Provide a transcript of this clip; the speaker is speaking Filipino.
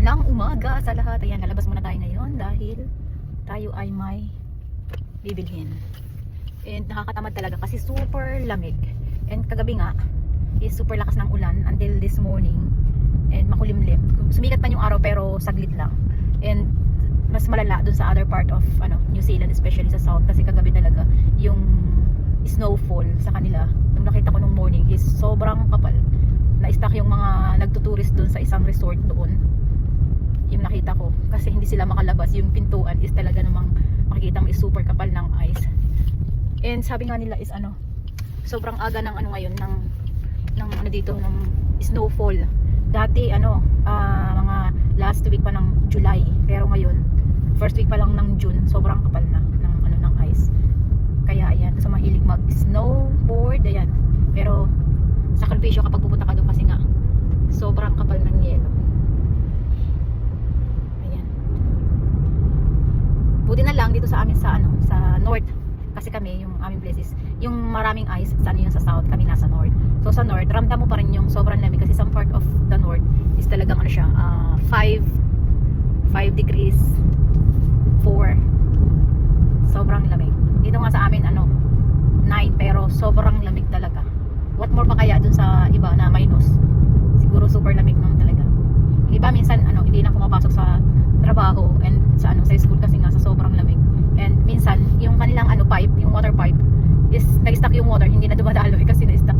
Maulang umaga sa lahat. Ayan, lalabas muna tayo ngayon dahil tayo ay may bibilhin. And nakakatamad talaga kasi super lamig. And kagabi nga, is super lakas ng ulan until this morning. And makulimlim. Sumikat pa yung araw pero saglit lang. And mas malala dun sa other part of ano New Zealand, especially sa south. Kasi kagabi talaga, yung snowfall sa kanila, nung nakita ko nung morning is sobrang kapal. Na-stuck yung mga nagtuturist dun sa isang resort doon yung nakita ko. Kasi hindi sila makalabas. Yung pintuan is talaga namang makikita mo is super kapal ng ice. And sabi nga nila is ano sobrang aga ng ano ngayon ng ng ano dito ng snowfall. Dati ano ah, mga last week pa ng July. Pero ngayon first week pa lang ng June sobrang kapal na ng ano ng ice kaya ayan sa mahilig mag snowboard ayan pero sakripisyo kapag pupunta ka doon kasi nga sobrang kapal ng yelo Ayan. Buti na lang dito sa amin sa ano, sa north. Kasi kami, yung aming places, yung maraming ice, sa ano yun sa south, kami nasa north. So sa north, ramdam mo pa rin yung sobrang lamig kasi some part of the north is talagang ano siya, 5 5 degrees 4 sobrang lamig. Dito nga sa amin ano, 9 pero sobrang lamig talaga. What more pa kaya dun sa iba na minus? Siguro super lamig naman talaga iba minsan ano hindi na pumapasok sa trabaho and sa ano sa school kasi nga sa sobrang lamig and minsan yung kanilang ano pipe yung water pipe is na-stuck yung water hindi na dumadaloy kasi na-stuck